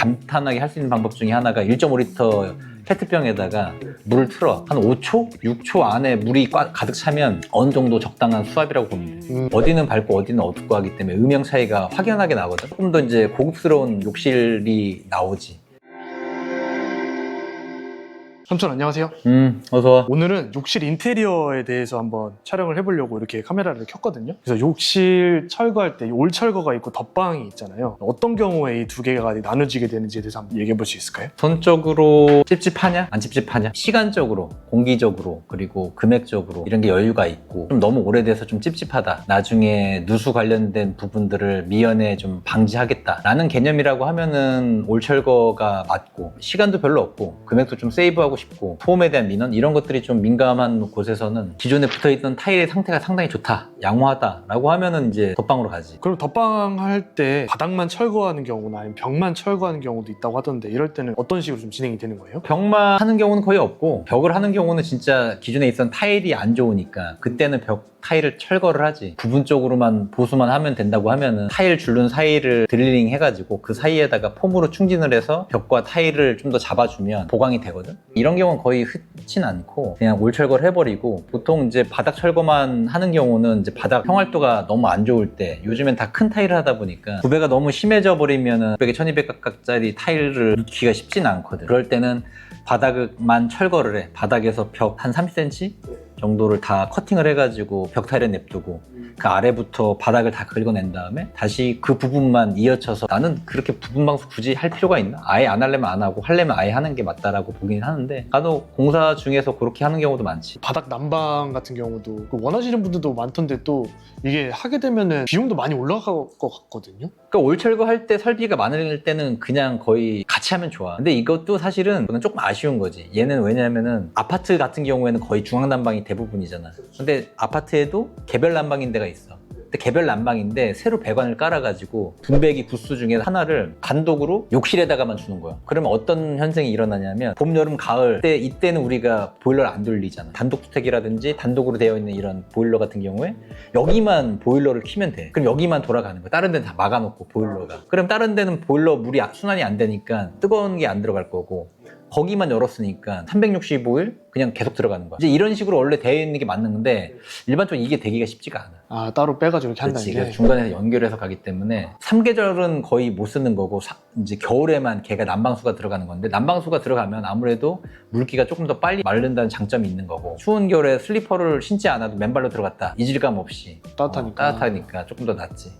간단하게 할 수 있는 방법 중에 하나가 1.5리터 페트병에다가 물을 틀어 한 5초, 6초 안에 물이 꽉 가득 차면 어느 정도 적당한 수압이라고 보면 돼. 음. 어디는 밝고 어디는 어둡고 하기 때문에 음영 차이가 확연하게 나거든. 조금 더 이제 고급스러운 욕실이 나오지. 삼촌 안녕하세요. 음, 어서 와. 오늘은 욕실 인테리어에 대해서 한번 촬영을 해보려고 이렇게 카메라를 켰거든요. 그래서 욕실 철거할 때 올 철거가 있고 덧방이 있잖아요. 어떤 경우에 이 두 개가 나눠지게 되는지에 대해서 한번 얘기해 볼 수 있을까요? 돈적으로 찝찝하냐? 안 찝찝하냐? 시간적으로, 공기적으로, 그리고 금액적으로 이런 게 여유가 있고 좀 너무 오래돼서 좀 찝찝하다. 나중에 누수 관련된 부분들을 미연에 좀 방지하겠다. 라는 개념이라고 하면은 올 철거가 맞고 시간도 별로 없고 금액도 좀 세이브하고 싶고 소음에 대한 민원 이런 것들이 좀 민감한 곳에서는 기존에 붙어있던 타일의 상태가 상당히 좋다. 양호하다. 라고 하면은 이제 덧방으로 가지. 그럼 덧방 할 때 바닥만 철거하는 경우나 아니면 벽만 철거하는 경우도 있다고 하던데 이럴 때는 어떤 식으로 좀 진행이 되는 거예요? 벽만 하는 경우는 거의 없고 벽을 하는 경우는 진짜 기존에 있던 타일이 안 좋으니까 그때는 벽 타일을 철거를 하지. 부분적으로만 보수만 하면 된다고 하면은 타일 줄눈 사이를 드릴링 해가지고 그 사이에다가 폼으로 충진을 해서 벽과 타일을 좀 더 잡아주면 보강이 되거든? 이런 경우는 거의 흔치는 않고 그냥 올 철거를 해버리고 보통 이제 바닥 철거만 하는 경우는 이제 바닥 평활도가 너무 안 좋을 때 요즘엔 다 큰 타일을 하다 보니까 구배가 너무 심해져 버리면은 900에 1200각짜리 타일을 넣기가 쉽진 않거든. 그럴 때는 바닥만 철거를 해. 바닥에서 벽 한 30cm 정도를 다 커팅을 해가지고 벽 타일에 냅두고 그 아래부터 바닥을 다 긁어낸 다음에 다시 그 부분만 이어쳐서 나는 그렇게 부분 방수 굳이 할 필요가 있나? 아예 안 하려면 안 하고 하려면 아예 하는 게 맞다라고 보긴 하는데 나도 공사 중에서 그렇게 하는 경우도 많지. 바닥 난방 같은 경우도 그 원하시는 분들도 많던데 또 이게 하게 되면은 비용도 많이 올라갈 것 같거든요. 그러니까 올 철거할 때 설비가 많을 때는 그냥 거의 같이 하면 좋아. 근데 이것도 사실은 조금 아쉬운 거지. 얘는 왜냐면은 아파트 같은 경우에는 거의 중앙 난방이 대부분이잖아. 근데 아파트에도 개별 난방인 데가 있어. 근데 개별 난방인데 새로 배관을 깔아가지고 분배기 부스 중에 하나를 단독으로 욕실에다가만 주는 거야. 그러면 어떤 현상이 일어나냐면 봄, 여름, 가을 때 이때는 우리가 보일러를 안 돌리잖아. 단독 주택이라든지 단독으로 되어 있는 이런 보일러 같은 경우에 여기만 보일러를 키면 돼. 그럼 여기만 돌아가는 거야. 다른 데는 다 막아놓고 보일러가. 그럼 다른 데는 보일러 물이 아- 순환이 안 되니까 뜨거운 게 안 들어갈 거고 거기만 열었으니까 365일 그냥 계속 들어가는 거야. 이제 이런 식으로 원래 되어 있는 게 맞는 건데 일반적으로 이게 되기가 쉽지가 않아. 아 따로 빼가지고 이렇게 한다는 그렇지. 게. 그래서 중간에서 연결해서 가기 때문에 3계절은 거의 못 쓰는 거고 사- 이제 겨울에만 걔가 난방수가 들어가는 건데 난방수가 들어가면 아무래도 물기가 조금 더 빨리 마른다는 장점이 있는 거고 추운 겨울에 슬리퍼를 신지 않아도 맨발로 들어갔다 이질감 없이 따뜻하니까. 어, 따뜻하니까 조금 더 낫지.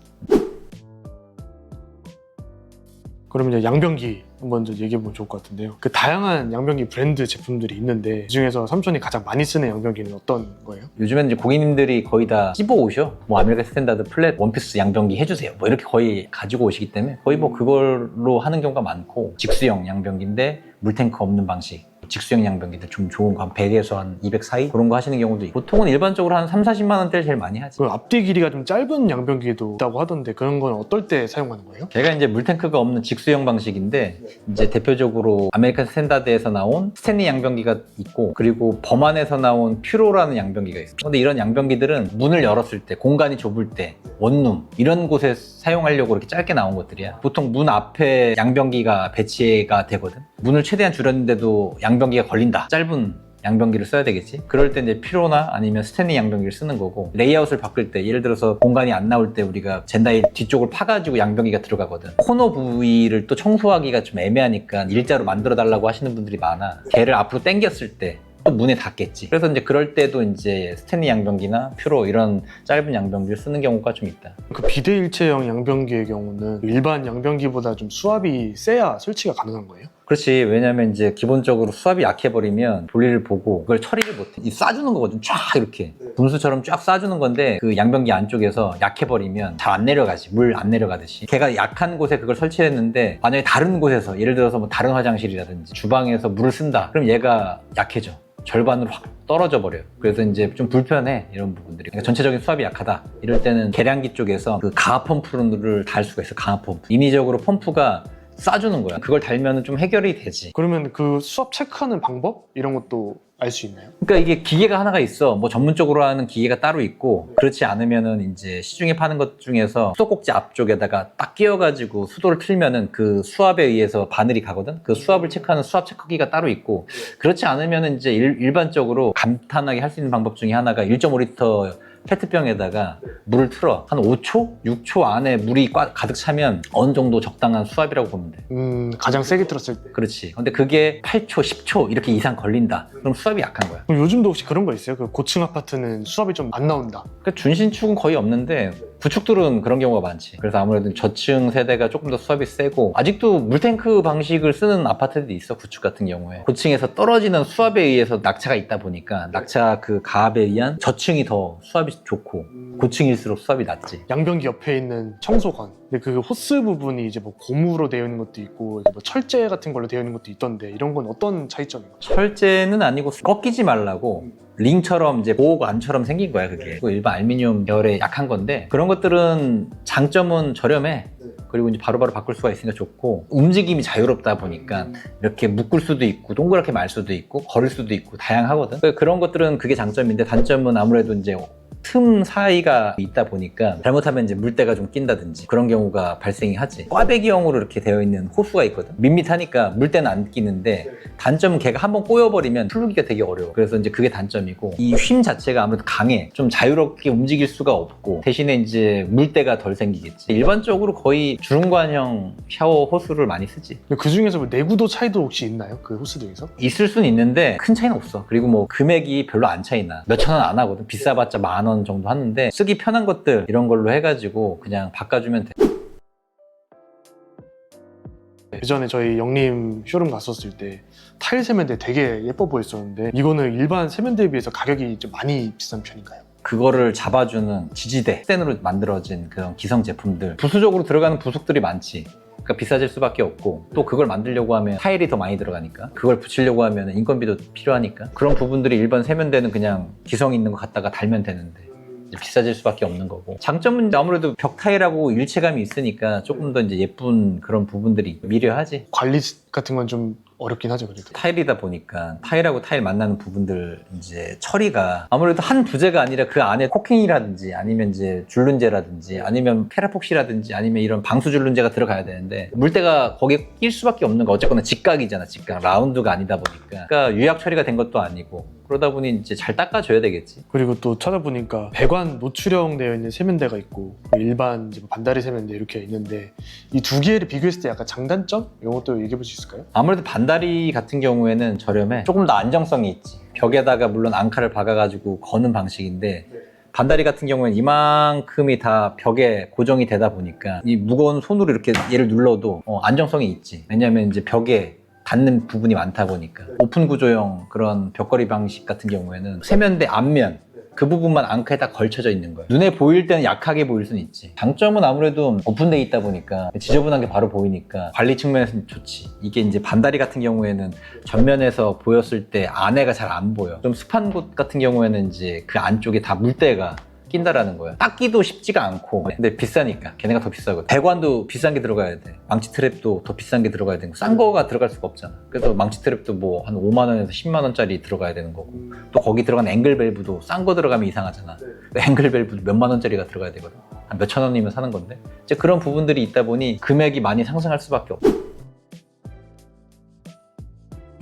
그러면 이제 양변기 한번 좀 얘기해 보면 좋을 것 같은데요. 그 다양한 양변기 브랜드 제품들이 있는데 그 중에서 삼촌이 가장 많이 쓰는 양변기는 어떤 거예요? 요즘에는 이제 고객님들이 거의 다 찝어 오셔. 뭐 아메리카 스탠다드 플랫 원피스 양변기 해주세요. 뭐 이렇게 거의 가지고 오시기 때문에 거의 뭐 그걸로 하는 경우가 많고 직수형 양변기인데 물탱크 없는 방식. 직수형 양변기들 좀 좋은 거 한 100에서 한 200 사이 그런 거 하시는 경우도 있고 보통은 일반적으로 한 3, 40만 원대를 제일 많이 하지. 그 앞뒤 길이가 좀 짧은 양변기도 있다고 하던데 그런 건 어떨 때 사용하는 거예요? 제가 이제 물탱크가 없는 직수형 방식인데 이제 대표적으로 아메리칸 스탠다드에서 나온 스탠리 양변기가 있고 그리고 범안에서 나온 퓨로라는 양변기가 있어요. 근데 이런 양변기들은 문을 열었을 때 공간이 좁을 때 원룸 이런 곳에 사용하려고 이렇게 짧게 나온 것들이야. 보통 문 앞에 양변기가 배치가 되거든. 문을 최대한 줄였는데도 양변 기가 걸린다. 짧은 양변기를 써야 되겠지. 그럴 때 이제 피로나 아니면 스탠리 양변기를 쓰는 거고 레이아웃을 바꿀 때 예를 들어서 공간이 안 나올 때 우리가 젠다이 뒤쪽을 파가지고 양변기가 들어가거든. 코너 부위를 또 청소하기가 좀 애매하니까 일자로 만들어 달라고 하시는 분들이 많아. 걔를 앞으로 당겼을 때. 또 문에 닿겠지. 그래서 이제 그럴 때도 이제 스탠리 양변기나 퓨로 이런 짧은 양변기를 쓰는 경우가 좀 있다. 그 비대일체형 양변기의 경우는 일반 양변기보다 좀 수압이 세야 설치가 가능한 거예요? 그렇지. 왜냐면 이제 기본적으로 수압이 약해버리면 볼일을 보고 그걸 처리를 못해. 이 쏴주는 거거든. 쫙 이렇게. 분수처럼 쫙 쏴주는 건데 그 양변기 안쪽에서 약해버리면 잘 안 내려가지. 물 안 내려가듯이. 걔가 약한 곳에 그걸 설치했는데 만약에 다른 곳에서 예를 들어서 뭐 다른 화장실이라든지 주방에서 물을 쓴다. 그럼 얘가 약해져. 절반으로 확 떨어져 버려요. 그래서 이제 좀 불편해 이런 부분들이. 그러니까 전체적인 수압이 약하다. 이럴 때는 계량기 쪽에서 그 강압 펌프를 달 수가 있어. 강압 펌프. 인위적으로 펌프가 쏴주는 거야. 그걸 달면 좀 해결이 되지. 그러면 그 수압 체크하는 방법 이런 것도 알 수 있나요? 그러니까 이게 기계가 하나가 있어. 뭐 전문적으로 하는 기계가 따로 있고 그렇지 않으면은 이제 시중에 파는 것 중에서 수도꼭지 앞쪽에다가 딱 끼워가지고 수도를 틀면은 그 수압에 의해서 바늘이 가거든. 그 수압을 체크하는 수압 체크기가 따로 있고 그렇지 않으면은 이제 일, 반적으로 간단하게 할 수 있는 방법 중에 하나가 1.5리터 페트병에다가 물을 틀어 한 5초, 6초 안에 물이 꽉 가득 차면 어느 정도 적당한 수압이라고 보면 돼. 음, 가장 세게 틀었을 때. 그렇지. 근데 그게 8초, 10초 이렇게 이상 걸린다. 그럼 수압이 약한 거야. 그럼 요즘도 혹시 그런 거 있어요? 그 고층 아파트는 수압이 좀 안 나온다. 그러니까 준신축은 거의 없는데 구축들은 그런 경우가 많지. 그래서 아무래도 저층 세대가 조금 더 수압이 세고 아직도 물탱크 방식을 쓰는 아파트들이 있어 구축 같은 경우에 고층에서 떨어지는 수압에 의해서 낙차가 있다 보니까 낙차 그 가압에 의한 저층이 더 수압이 좋고 고층일수록 수압이 낮지. 양변기 옆에 있는 청소건. 근데 그 호스 부분이 이제 뭐 고무로 되어 있는 것도 있고 뭐 철제 같은 걸로 되어 있는 것도 있던데 이런 건 어떤 차이점인가요? 철제는 아니고 꺾이지 말라고 링처럼 이제 보호관처럼 생긴 거야 그게. 그리고 일반 알루미늄 계열의 약한 건데 그런 것들은 장점은 저렴해. 그리고 이제 바로바로 바꿀 수가 있으니까 좋고 움직임이 자유롭다 보니까 이렇게 묶을 수도 있고 동그랗게 말 수도 있고 걸을 수도 있고 다양하거든. 그런 것들은 그게 장점인데 단점은 아무래도 이제 틈 사이가 있다 보니까 잘못하면 이제 물때가 좀 낀다든지 그런 경우가 발생이 하지 꽈배기형으로 이렇게 되어 있는 호수가 있거든 밋밋하니까 물때는 안 끼는데 단점은 걔가 한번 꼬여버리면 풀기가 되게 어려워 그래서 이제 그게 단점이고 이 휨 자체가 아무래도 강해 좀 자유롭게 움직일 수가 없고 대신에 이제 물때가 덜 생기겠지 일반적으로 거의 주름관형 샤워 호수를 많이 쓰지 그 중에서 뭐 내구도 차이도 혹시 있나요? 그 호스 중에서? 있을 수는 있는데 큰 차이는 없어. 그리고 뭐 금액이 별로 안 차이나. 몇 천 원 안 하거든. 비싸봤자 만원 정도 하는데 쓰기 편한 것들 이런 걸로 해가지고 그냥 바꿔주면 돼. 예전에 저희 영림 쇼룸 갔었을 때 타일 세면대 되게 예뻐 보였었는데 이거는 일반 세면대에 비해서 가격이 좀 많이 비싼 편인가요? 그거를 잡아주는 지지대, 스텐으로 만들어진 그런 기성 제품들. 부수적으로 들어가는 부속들이 많지. 그러니까 비싸질 수밖에 없고 또 그걸 만들려고 하면 타일이 더 많이 들어가니까 그걸 붙이려고 하면 인건비도 필요하니까 그런 부분들이 일반 세면대는 그냥 기성 있는 거 갖다가 달면 되는데 비싸질 수밖에 없는 거고. 장점은 아무래도 벽 타일하고 일체감이 있으니까 조금 더 이제 예쁜 그런 부분들이 미려하지. 관리 같은 건 좀 어렵긴 하죠 그래도. 타일이다 보니까 타일하고 타일 만나는 부분들 이제 처리가 아무래도 한 부재가 아니라 그 안에 코킹이라든지 아니면 이제 줄눈제라든지 아니면 페라폭시라든지 아니면 이런 방수 줄눈제가 들어가야 되는데 물때가 거기에 낄 수밖에 없는 거 어쨌거나 직각이잖아 직각. 라운드가 아니다 보니까. 그러니까 유약 처리가 된 것도 아니고 그러다 보니 이제 잘 닦아줘야 되겠지 그리고 또 찾아보니까 배관 노출형 되어 있는 세면대가 있고 일반 이제 뭐 반다리 세면대 이렇게 있는데 이 두 개를 비교했을 때 약간 장단점 이런 것도 얘기해 볼 수 있을까요? 아무래도 반다리 같은 경우에는 저렴해. 조금 더 안정성이 있지. 벽에다가 물론 앙카를 박아가지고 거는 방식인데 반다리 같은 경우에는 이만큼이 다 벽에 고정이 되다 보니까 이 무거운 손으로 이렇게 얘를 눌러도 어, 안정성이 있지. 왜냐면 이제 벽에 닿는 부분이 많다 보니까 오픈 구조형 그런 벽걸이 방식 같은 경우에는 세면대 앞면 그 부분만 앙크에다 걸쳐져 있는 거예요. 눈에 보일 때는 약하게 보일 수는 있지. 장점은 아무래도 오픈돼 있다 보니까 지저분한 게 바로 보이니까 관리 측면에서는 좋지. 이게 이제 반다리 같은 경우에는 전면에서 보였을 때 안에가 잘 안 보여. 좀 습한 곳 같은 경우에는 이제 그 안쪽에 다 물때가 낀다라는 거야. 닦기도 쉽지가 않고. 근데 비싸니까. 걔네가 더 비싸거든. 배관도 비싼 게 들어가야 돼. 망치 트랩도 더 비싼 게 들어가야 되고. 싼 거가 들어갈 수가 없잖아. 그래서 망치 트랩도 뭐 한 5만 원에서 10만 원짜리 들어가야 되는 거고. 또 거기 들어간 앵글 밸브도 싼 거 들어가면 이상하잖아. 앵글 밸브도 몇만 원짜리가 들어가야 되거든. 한 몇천 원이면 사는 건데. 이제 그런 부분들이 있다 보니 금액이 많이 상승할 수밖에 없어.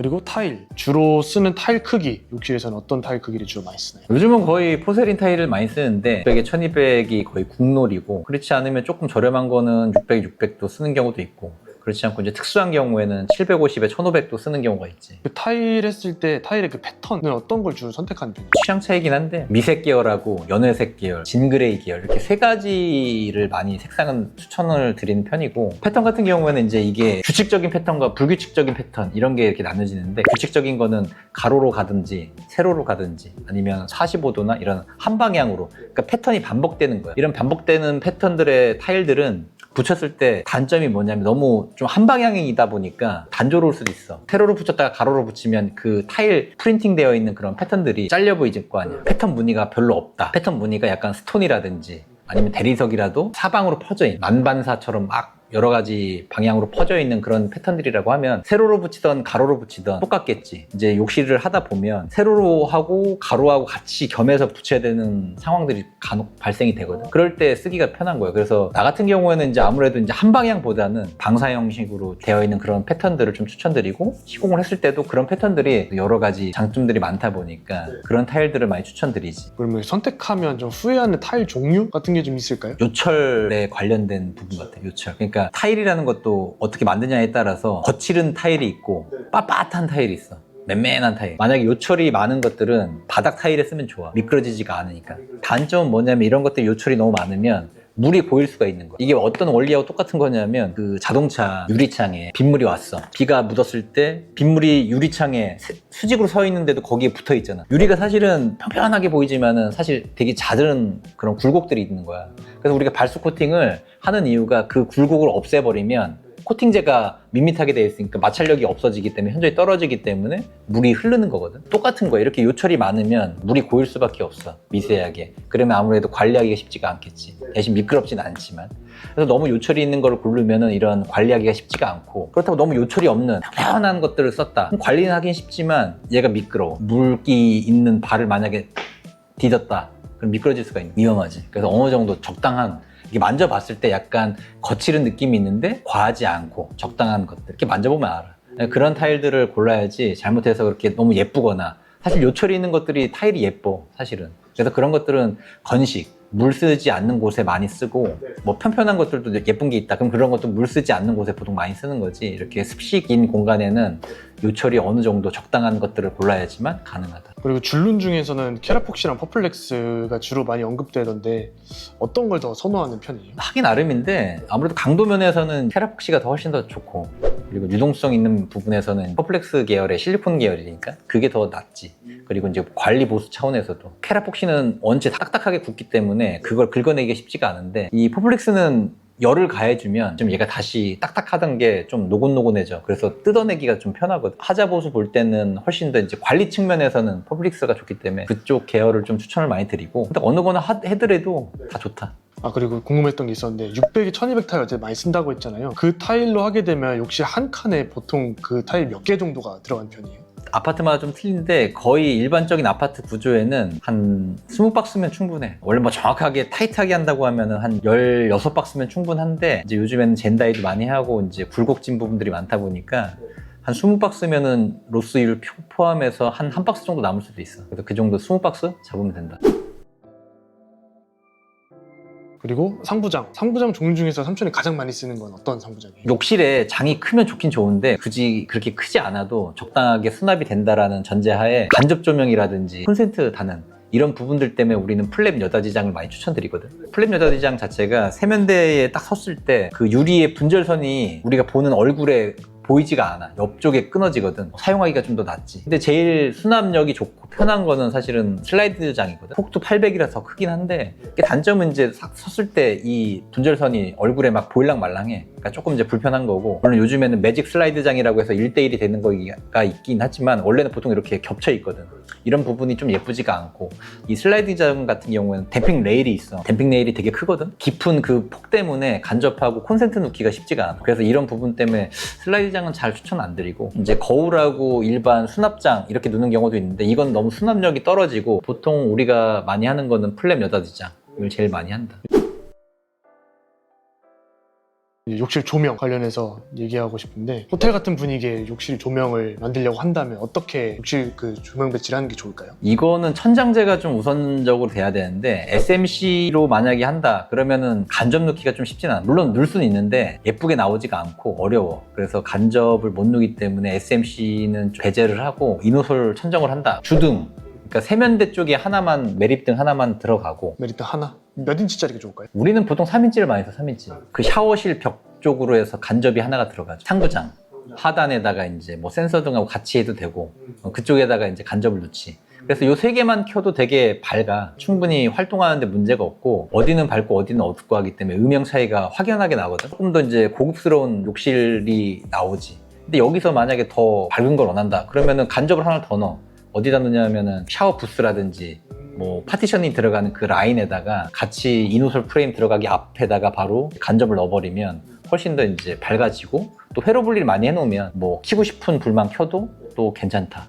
그리고 타일 주로 쓰는 타일 크기 욕실에서는 어떤 타일 크기를 주로 많이 쓰나요? 요즘은 거의 포세린 타일을 많이 쓰는데 600에 1200이 거의 국놀이고 그렇지 않으면 조금 저렴한 거는 600, 600도 쓰는 경우도 있고 그렇지 않고 이제 특수한 경우에는 750에 1500도 쓰는 경우가 있지. 그 타일 했을 때 타일의 그 패턴은 어떤 걸 주로 선택하는 편이에요? 취향 차이긴 한데 미색 계열하고 연회색 계열, 진그레이 계열 이렇게 세 가지를 많이 색상은 추천을 드리는 편이고 패턴 같은 경우에는 이제 이게 규칙적인 패턴과 불규칙적인 패턴 이런 게 이렇게 나눠지는데 규칙적인 거는 가로로 가든지 세로로 가든지 아니면 45도나 이런 한 방향으로 그러니까 패턴이 반복되는 거야. 이런 반복되는 패턴들의 타일들은 붙였을 때 단점이 뭐냐면 너무 좀 한 방향이다 보니까 단조로울 수도 있어. 세로로 붙였다가 가로로 붙이면 그 타일 프린팅 되어 있는 그런 패턴들이 잘려 보이질 거 아니야. 패턴 무늬가 별로 없다. 패턴 무늬가 약간 스톤이라든지 아니면 대리석이라도 사방으로 퍼져 있는 만반사처럼 막 여러 가지 방향으로 퍼져 있는 그런 패턴들이라고 하면 세로로 붙이던 가로로 붙이던 똑같겠지. 이제 욕실을 하다 보면 세로로 하고 가로하고 같이 겸해서 붙여야 되는 상황들이 간혹 발생이 되거든. 그럴 때 쓰기가 편한 거예요. 그래서 나 같은 경우에는 이제 아무래도 이제 한 방향보다는 방사 형식으로 되어 있는 그런 패턴들을 좀 추천드리고 시공을 했을 때도 그런 패턴들이 여러 가지 장점들이 많다 보니까 그런 타일들을 많이 추천드리지. 그러면 선택하면 좀 후회하는 타일 종류 같은 게 좀 있을까요? 요철에 관련된 부분 같아요. 요철. 그러니까 타일이라는 것도 어떻게 만드냐에 따라서 거칠은 타일이 있고 빳빳한 타일이 있어. 맨맨한 타일. 만약에 요철이 많은 것들은 바닥 타일에 쓰면 좋아. 미끄러지지가 않으니까. 단점은 뭐냐면 이런 것들 요철이 너무 많으면 물이 고일 수가 있는 거야. 이게 어떤 원리하고 똑같은 거냐면 그 자동차 유리창에 빗물이 왔어. 비가 묻었을 때 빗물이 유리창에 세- 수직으로 서 있는데도 거기에 붙어 있잖아. 유리가 사실은 평평하게 보이지만은 사실 되게 잦은 그런 굴곡들이 있는 거야. 그래서 우리가 발수 코팅을 하는 이유가 그 굴곡을 없애버리면 코팅제가 밋밋하게 되어 있으니까 마찰력이 없어지기 때문에 현저히 떨어지기 때문에 물이 흐르는 거거든. 똑같은 거야. 이렇게 요철이 많으면 물이 고일 수밖에 없어. 미세하게. 그러면 아무래도 관리하기가 쉽지가 않겠지. 대신 미끄럽진 않지만. 그래서 너무 요철이 있는 걸 고르면은 이런 관리하기가 쉽지가 않고 그렇다고 너무 요철이 없는 평평한 것들을 썼다. 관리는 하긴 쉽지만 얘가 미끄러워. 물기 있는 발을 만약에 디뎠다. 그럼 미끄러질 수가 있는 위험하지. 그래서 어느 정도 적당한 이게 만져봤을 때 약간 거칠은 느낌이 있는데 과하지 않고 적당한 것들 이렇게 만져보면 알아. 그런 타일들을 골라야지 잘못해서 그렇게 너무 예쁘거나 사실 요철이 있는 것들이 타일이 예뻐 사실은. 그래서 그런 것들은 건식 물 쓰지 않는 곳에 많이 쓰고 뭐 편편한 것들도 예쁜 게 있다. 그럼 그런 것도 물 쓰지 않는 곳에 보통 많이 쓰는 거지. 이렇게 습식인 공간에는 요철이 어느 정도 적당한 것들을 골라야지만 가능하다. 그리고 줄눈 중에서는 케라폭시랑 퍼플렉스가 주로 많이 언급되던데 어떤 걸 더 선호하는 편이에요? 하기 나름인데 아무래도 강도 면에서는 테라폭시가 더 훨씬 더 좋고 그리고 유동성 있는 부분에서는 퍼플렉스 계열의 실리콘 계열이니까 그게 더 낫지 그리고 이제 관리 보수 차원에서도 케라폭시는 원체 딱딱하게 굳기 때문에 그걸 긁어내기가 쉽지가 않은데 이 퍼플렉스는 열을 가해주면 좀 얘가 다시 딱딱하던 게 좀 노곤노곤해져. 그래서 뜯어내기가 좀 편하거든. 하자 보수 볼 때는 훨씬 더 이제 관리 측면에서는 퍼블릭스가 좋기 때문에 그쪽 계열을 좀 추천을 많이 드리고. 근데 어느 거나 하- 해더라도 다 좋다. 아 그리고 궁금했던 게 있었는데 600에 1200 타일 어제 많이 쓴다고 했잖아요. 그 타일로 하게 되면 욕실 한 칸에 보통 그 타일 몇 개 정도가 들어간 편이에요? 아파트마다 좀 틀린데 거의 일반적인 아파트 구조에는 한 20박스면 충분해. 원래 뭐 정확하게 타이트하게 한다고 하면은 한 16박스면 충분한데 이제 요즘에는 젠다이도 많이 하고 이제 굴곡진 부분들이 많다 보니까 한 20박스면은 로스율 표- 포함해서 한 한 박스 정도 남을 수도 있어. 그래서 그 정도 20박스 잡으면 된다. 그리고 상부장. 상부장 종류 중에서 삼촌이 가장 많이 쓰는 건 어떤 상부장이에요? 욕실에 장이 크면 좋긴 좋은데 굳이 그렇게 크지 않아도 적당하게 수납이 된다라는 전제하에 간접 조명이라든지 콘센트 다는 이런 부분들 때문에 우리는 플랩 여닫이장을 많이 추천드리거든. 플랩 여닫이장 자체가 세면대에 딱 섰을 때 그 유리의 분절선이 우리가 보는 얼굴에 보이지가 않아. 옆쪽에 끊어지거든. 사용하기가 좀 더 낫지. 근데 제일 수납력이 좋고 편한 거는 사실은 슬라이드장이거든. 폭도 800이라서 더 크긴 한데 단점은 이제 싹 섰을 때 이 분절선이 얼굴에 막 보일랑 말랑해. 그러니까 조금 이제 불편한 거고. 물론 요즘에는 매직 슬라이드장이라고 해서 1대1이 되는 거가 있긴 하지만 원래는 보통 이렇게 겹쳐 있거든. 이런 부분이 좀 예쁘지가 않고 이 슬라이드장 같은 경우에는 댐핑 레일이 있어. 댐핑 레일이 되게 크거든. 깊은 그 폭 때문에 간접하고 콘센트 넣기가 쉽지가 않아. 그래서 이런 부분 때문에 슬라이드장은 잘 추천 안 드리고 이제 거울하고 일반 수납장 이렇게 놓는 경우도 있는데 이건 너무 수납력이 떨어지고 보통 우리가 많이 하는 거는 플랩 여닫이장을 제일 많이 한다. 욕실 조명 관련해서 얘기하고 싶은데 호텔 같은 분위기의 욕실 조명을 만들려고 한다면 어떻게 욕실 그 조명 배치를 하는 게 좋을까요? 이거는 천장재가 좀 우선적으로 돼야 되는데 SMC로 만약에 한다 그러면은 간접 넣기가 좀 쉽진 않아. 물론 넣을 수는 있는데 예쁘게 나오지가 않고 어려워. 그래서 간접을 못 넣기 때문에 SMC는 배제를 하고 이노솔 천정을 한다. 주등 그러니까 세면대 쪽에 하나만 매립등 하나만 들어가고. 메리트 하나? 몇 인치짜리가 좋을까요? 우리는 보통 3인치를 많이 써 3인치 그 샤워실 벽 쪽으로 해서 간접이 하나가 들어가죠 상부장 하단에다가 이제 뭐 센서 등하고 같이 해도 되고 어, 그쪽에다가 이제 간접을 넣지. 그래서 요 세 개만 켜도 되게 밝아. 충분히 활동하는데 문제가 없고 어디는 밝고 어디는 어둡고 하기 때문에 음영 차이가 확연하게 나거든. 조금 더 이제 고급스러운 욕실이 나오지. 근데 여기서 만약에 더 밝은 걸 원한다. 그러면은 간접을 하나 더 넣어. 어디다 넣냐면은 샤워 부스라든지 뭐 파티션이 들어가는 그 라인에다가 같이 이노솔 프레임 들어가기 앞에다가 바로 간접을 넣어버리면 훨씬 더 이제 밝아지고 또 회로 분리를 많이 해놓으면 뭐 키고 싶은 불만 켜도 또 괜찮다.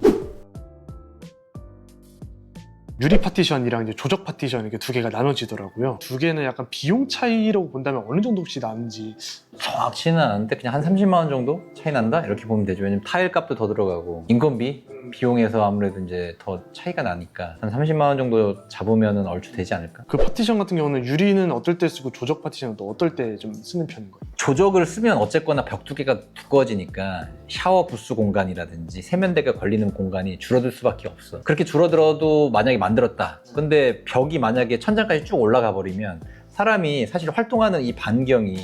유리 파티션이랑 이제 조적 파티션 이렇게 두 개가 나눠지더라고요. 두 개는 약간 비용 차이라고 본다면 어느 정도 혹시 나는지 정확치는 않은데 그냥 한 30만 원 정도 차이 난다 이렇게 보면 되죠. 왜냐면 타일 값도 더 들어가고 인건비 비용에서 아무래도 이제 더 차이가 나니까 한 30만 원 정도 잡으면은 얼추 되지 않을까? 그 파티션 같은 경우는 유리는 어떨 때 쓰고 조적 파티션은 또 어떨 때 좀 쓰는 편인 거예요? 조적을 쓰면 어쨌거나 벽 두께가 두꺼워지니까 샤워 부스 공간이라든지 세면대가 걸리는 공간이 줄어들 수밖에 없어. 그렇게 줄어들어도 만약에 만들었다. 근데 벽이 만약에 천장까지 쭉 올라가 버리면 사람이 사실 활동하는 이 반경이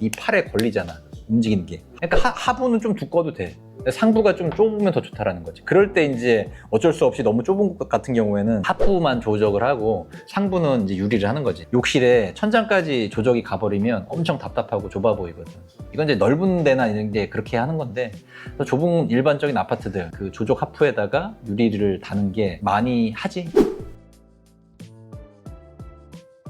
이 팔에 걸리잖아. 움직이는 게. 그러니까 하, 하부는 좀 두꺼워도 돼. 상부가 좀 좁으면 더 좋다라는 거지. 그럴 때 이제 어쩔 수 없이 너무 좁은 것 같은 경우에는 하부만 조적을 하고 상부는 이제 유리를 하는 거지. 욕실에 천장까지 조적이 가버리면 엄청 답답하고 좁아 보이거든. 이건 이제 넓은 데나 이런 게 그렇게 하는 건데 좁은 일반적인 아파트들 그 조적 하프에다가 유리를 다는 게 많이 하지.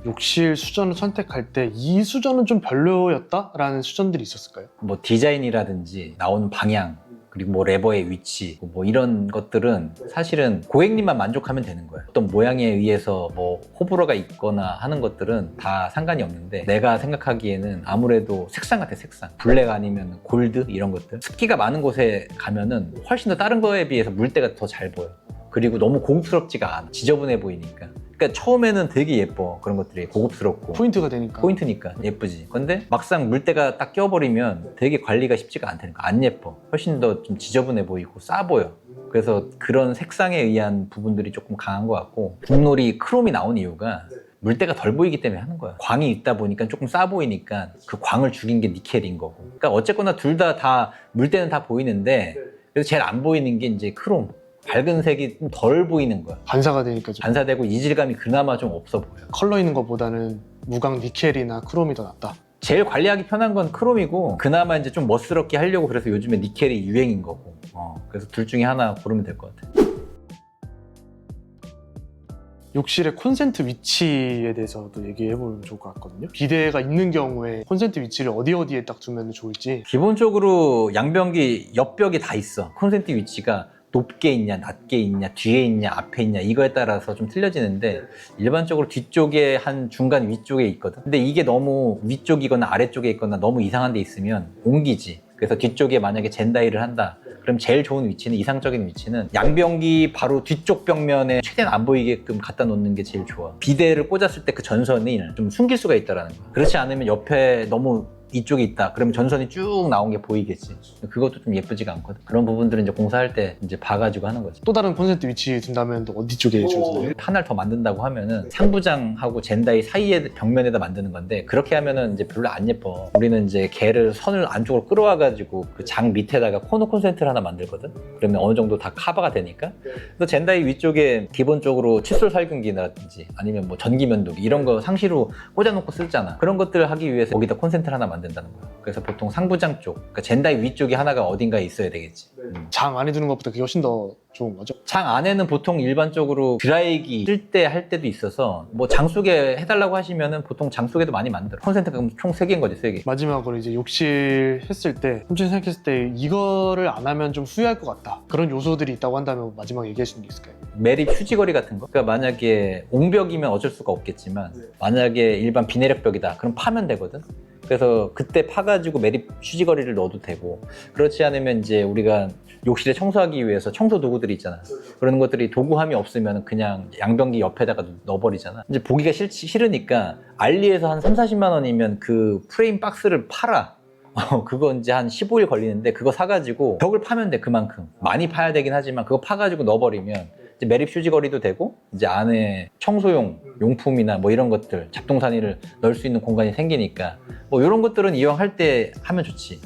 욕실 수전을 선택할 때 이 수전은 좀 별로였다라는 수전들이 있었을까요? 뭐 디자인이라든지 나오는 방향 그리고 뭐 레버의 위치 뭐 이런 것들은 사실은 고객님만 만족하면 되는 거예요. 어떤 모양에 의해서 뭐 호불호가 있거나 하는 것들은 다 상관이 없는데 내가 생각하기에는 아무래도 색상 같아 색상 블랙 아니면 골드 이런 것들 습기가 많은 곳에 가면은 훨씬 더 다른 거에 비해서 물때가 더 잘 보여. 그리고 너무 고급스럽지가 않아. 지저분해 보이니까. 그러니까 처음에는 되게 예뻐 그런 것들이 고급스럽고 포인트가 되니까 포인트니까 예쁘지. 근데 막상 물때가 딱 껴버리면 되게 관리가 쉽지가 않다니까. 안 예뻐. 훨씬 더 좀 지저분해 보이고 싸 보여. 그래서 그런 색상에 의한 부분들이 조금 강한 것 같고 국놀이 크롬이 나온 이유가 물때가 덜 보이기 때문에 하는 거야. 광이 있다 보니까 조금 싸 보이니까 그 광을 죽인 게 니켈인 거고. 그러니까 어쨌거나 둘 다 다 물때는 다 보이는데 그래서 제일 안 보이는 게 이제 크롬. 밝은 색이 좀 덜 보이는 거야. 반사가 되니까 좀 반사되고 이질감이 그나마 좀 없어 보여. 컬러 있는 것보다는 무광 니켈이나 크롬이 더 낫다. 제일 관리하기 편한 건 크롬이고 그나마 이제 좀 멋스럽게 하려고 그래서 요즘에 니켈이 유행인 거고 어, 그래서 둘 중에 하나 고르면 될 것 같아 욕실의 콘센트 위치에 대해서도 얘기해 보면 좋을 것 같거든요. 비대가 있는 경우에 콘센트 위치를 어디 어디에 딱 두면 좋을지 기본적으로 양변기 옆벽이 다 있어 콘센트 위치가 높게 있냐 낮게 있냐 뒤에 있냐 앞에 있냐 이거에 따라서 좀 틀려지는데 일반적으로 뒤쪽에 한 중간 위쪽에 있거든 근데 이게 너무 위쪽이거나 아래쪽에 있거나 너무 이상한 데 있으면 옮기지 그래서 뒤쪽에 만약에 젠다이를 한다 그럼 제일 좋은 위치는 이상적인 위치는 양변기 바로 뒤쪽 벽면에 최대한 안 보이게끔 갖다 놓는 게 제일 좋아. 비대를 꽂았을 때 그 전선이 좀 숨길 수가 있다라는 거야. 그렇지 않으면 옆에 너무 이쪽에 있다. 그러면 전선이 쭉 나온 게 보이겠지. 그것도 좀 예쁘지가 않거든. 그런 부분들은 이제 공사할 때 이제 봐가지고 하는 거지. 또 다른 콘센트 위치 둔다면 또 어디 쪽에 주세요? 판을 더 만든다고 하면은 상부장하고 젠다이 사이에 벽면에다 만드는 건데 그렇게 하면은 이제 별로 안 예뻐. 우리는 이제 개를 선을 안쪽으로 끌어와가지고 그 장 밑에다가 코너 콘센트를 하나 만들거든. 그러면 어느 정도 다 커버가 되니까. 그래서 젠다이 위쪽에 기본적으로 칫솔 살균기라든지 아니면 뭐 전기 면도기 이런 거 상시로 꽂아놓고 쓰잖아. 그런 것들을 하기 위해서 거기다 콘센트를 하나 만 든다는 거야. 그래서 보통 상부장 쪽, 그러니까 젠다이 위쪽에 하나가 어딘가에 있어야 되겠지. 음. 장 안에 두는 것보다 그게 훨씬 더 좋은 거죠. 장 안에는 보통 일반적으로 드라이기 쓸 때 할 때도 있어서 뭐 장 속에 해달라고 하시면은 보통 장 속에도 많이 만들어. 콘센트가 그럼 총 3개인 거지, 3개. 마지막으로 이제 욕실 했을 때 삼촌이 생각했을 때 이거를 안 하면 좀 후회할 것 같다. 그런 요소들이 있다고 한다면 마지막 얘기하시는 게 있을까요? 매립 휴지거리 같은 거. 그러니까 만약에 옹벽이면 어쩔 수가 없겠지만 만약에 일반 비내력 벽이다. 그럼 파면 되거든. 그래서 그때 파가지고 매립 휴지거리를 넣어도 되고 그렇지 않으면 이제 우리가 욕실에 청소하기 위해서 청소 도구들이 있잖아. 그런 것들이 도구함이 없으면 그냥 양변기 옆에다가 넣어버리잖아. 이제 보기가 싫, 싫으니까 알리에서 한 3, 40만 원이면 그 프레임 박스를 팔아. 어, 그거 이제 한 15일 걸리는데 그거 사가지고 벽을 파면 돼 그만큼 많이 파야 되긴 하지만 그거 파가지고 넣어버리면 매립 휴지거리도 되고 이제 안에 청소용 용품이나 뭐 이런 것들 잡동사니를 넣을 수 있는 공간이 생기니까 뭐 이런 것들은 이왕 할 때 하면 좋지